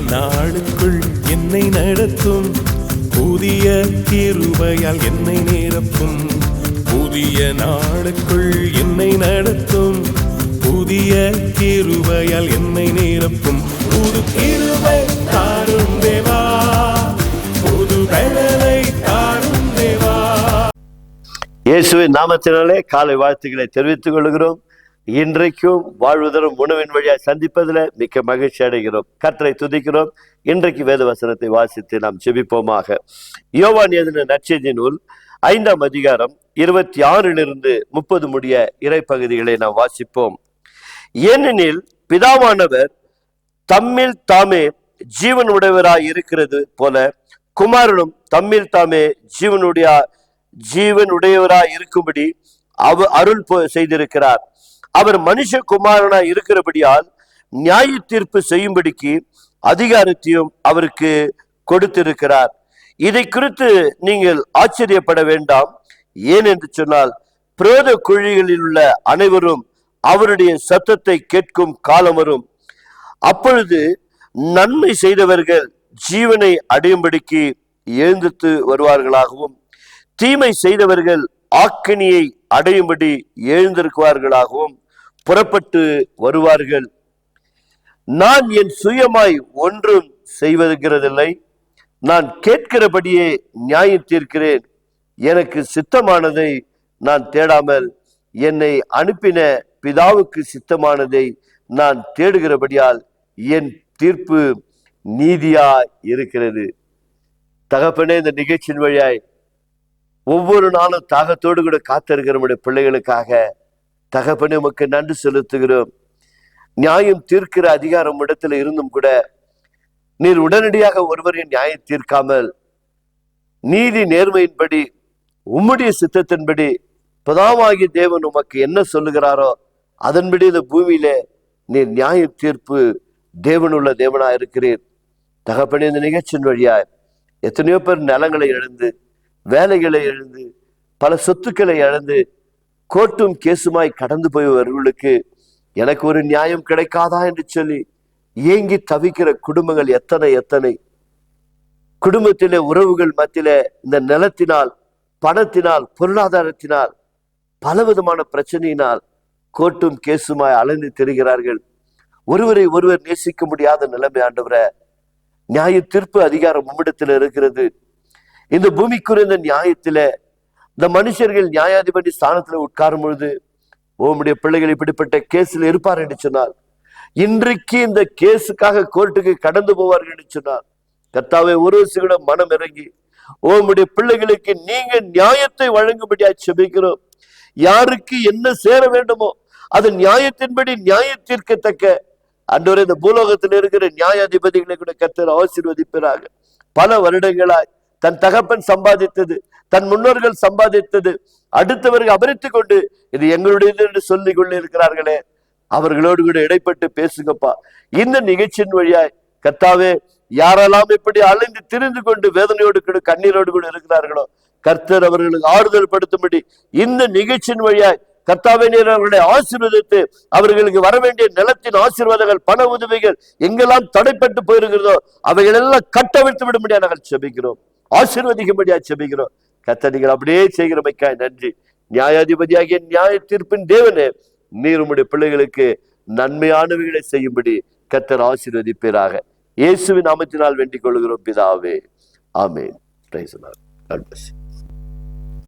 நாளுக்குள் என்னை நடத்தும். புதிய கிருபையால் என்னை நிரப்பும். புதிய நாளுக்குள் என்னை நடத்தும். புதிய கிருபையால் என்னை நிரப்பும். புது கிருபை தாரும் தேவா. புது பலனை தாரும் தேவா. இயேசுவின் நாமத்தினாலே காலை வாழ்த்துக்களை தெரிவித்துக் கொள்கிறோம். இன்றைக்கும் வாழ்வுதரும் உணவின் வழியாக சந்திப்பதில் மிக்க மகிழ்ச்சி அடைகிறோம். கற்றை துதிக்கிறோம். இன்றைக்கு வேத வசனத்தை வாசித்து நாம் செபிப்போமாக யோவான் எதின நற்செய்தி நூல் ஐந்தாம் அதிகாரம் இருபத்தி ஆறிலிருந்து முப்பது முடிய இறைப்பகுதிகளை நாம் வாசிப்போம். ஏனெனில் பிதாவானவர் தம்மில் தாமே ஜீவன் உடையவராய் இருக்கிறது போல குமாரனும் தம்மில் தாமே ஜீவனுடைய ஜீவன் உடையவராய் இருக்கும்படி அவ அருள் போ- செய்திருக்கிறார். அவர் மனுஷகுமாரனா இருக்கிறபடியால் நியாய தீர்ப்பு செய்யும்படிக்கு அதிகாரத்தையும் அவருக்கு கொடுத்திருக்கிறார். இதை குறித்து நீங்கள் ஆச்சரியப்பட வேண்டாம். ஏன் என்று சொன்னால் பிரேத குழிகளில் உள்ள அனைவரும் அவருடைய சத்தத்தை கேட்கும் காலம் வரும். அப்பொழுது நன்மை செய்தவர்கள் ஜீவனை அடையும்படிக்கு எழுந்தித்து வருவார்களாகவும் தீமை செய்தவர்கள் ஆக்கினியை அடையும்படி எழுந்திருக்குவார்களாகவும் புறப்பட்டு வருவார்கள். நான் என் சுயமாய் ஒன்றும் செய்வதுகிறதில்லை நான் கேட்கிறபடியே நியாயம் தீர்க்கிறேன். எனக்கு சித்தமானதை நான் தேடாமல் என்னை அனுப்பின பிதாவுக்கு சித்தமானதை நான் தேடுகிறபடியால் என் தீர்ப்பு நீதியா இருக்கிறது. தகப்பனே இந்த நிகழ்ச்சியின் வழியாய் ஒவ்வொரு நாளும் தாகத்தோடு கூட காத்திருக்கிற நம்முடைய பிள்ளைகளுக்காக தகப்பனே உமக்கு நன்றி செலுத்துகிறோம். நியாயம் தீர்க்கிற அதிகாரம் இடத்துல இருந்தும் கூட நீர் உடனடியாக ஒருவரின் நியாயம் தீர்க்காமல் நீதி நேர்மையின்படி உம்முடைய சித்தத்தின்படி பிதாவாகி தேவன் உமக்கு என்ன சொல்லுகிறாரோ அதன்படி இந்த பூமியிலே நீர் நியாய தீர்ப்பு தேவனுள்ள தேவனா இருக்கிறீர். தகப்பனே இந்த நிகழ்ச்சியின் வழியாய் எத்தனையோ பேர் நிலங்களை இழந்து வேலைகளை இழந்து பல சொத்துக்களை இழந்து கோர்ட்டும் கேசுமாய் கடந்து போயவர்களுக்கு எனக்கு ஒரு நியாயம் கிடைக்காதா என்று சொல்லி ஏங்கி தவிக்கிற குடும்பங்கள் எத்தனை எத்தனை. குடும்பத்திலே உறவுகள் மத்தியில இந்த நிலத்தினால் பணத்தினால் பொருளாதாரத்தினால் பலவிதமான பிரச்சனையினால் கோர்ட்டும் கேசுமாய் அலைந்து திரிகிறார்கள். ஒருவரை ஒருவர் நேசிக்க முடியாத நிலைமை ஆண்டவரை நியாய தீர்ப்பு அதிகாரம் உம்மிடத்தில் இருக்கிறது. இந்த பூமிக்குரிய இந்த நியாயத்தில இந்த மனுஷர்கள் நியாயாதிபதி ஸ்தானத்துல உட்காரும் பொழுது உம்முடைய பிள்ளைகள் இப்படிப்பட்ட கேஸில் இருப்பார் என்று சொன்னார். இன்றைக்கு இந்த கேஸுக்காக கோர்ட்டுக்கு கடந்து போவார்கள் என்று சொன்னார். கத்தாவை ஒரு கூட மனம் இறங்கி உம்முடைய பிள்ளைகளுக்கு நீங்க நியாயத்தை வழங்கும்படியா செபிக்கிறோம். யாருக்கு என்ன சேர வேண்டுமோ அது நியாயத்தின்படி நியாயத்திற்கு தக்க அன்றொரு இந்த பூலோகத்தில் இருக்கிற நியாயாதிபதிகளை கூட கத்தர் ஆசீர்வதிப்பிறாங்க பல வருடங்களாய் தன் தகப்பன் சம்பாதித்தது தன் முன்னோர்கள் சம்பாதித்தது அடுத்தவர்கள் அபரித்துக் கொண்டு இது எங்களுடையது என்று சொல்லிக் கொண்டு இருக்கிறார்களே அவர்களோடு கூட இடைப்பட்டு பேசுங்கப்பா. இந்த நிகழ்ச்சியின் வழியாய் கர்த்தாவே யாரெல்லாம் இப்படி அலைந்து திரிந்து கொண்டு வேதனையோடு கூட கண்ணீரோடு கூட இருக்கிறார்களோ கர்த்தர் அவர்களுக்கு ஆறுதல் படுத்தும்படி இந்த நிகழ்ச்சியின் வழியாய் கர்த்தாவே நீர் அவர்களை ஆசீர்வதித்து அவர்களுக்கு வர வேண்டிய நிலத்தின் ஆசீர்வாதங்கள் பண உதவிகள் எங்கெல்லாம் தடைப்பட்டு போயிருக்கிறதோ அவைகளெல்லாம் கட்டவிழ்த்து விடும்படியா நாங்கள் செபிக்கிறோம். ஆசீர்வதிக்கும்படியா செபிக்கிறோம் கத்த நீங்கள் அப்படியே செய்கிறமைக்காய் நன்றி. நியாயாதிபதியாகிய நியாய தீர்ப்பின் தேவனே நீர் உம்முடைய பிள்ளைகளுக்கு நன்மையானவைகளை செய்யும்படி கத்தர் ஆசீர்வதிப்பீராக. இயேசுவின் நாமத்தினால் வேண்டிக் கொள்கிறோம் பிதாவே. ஆமென்.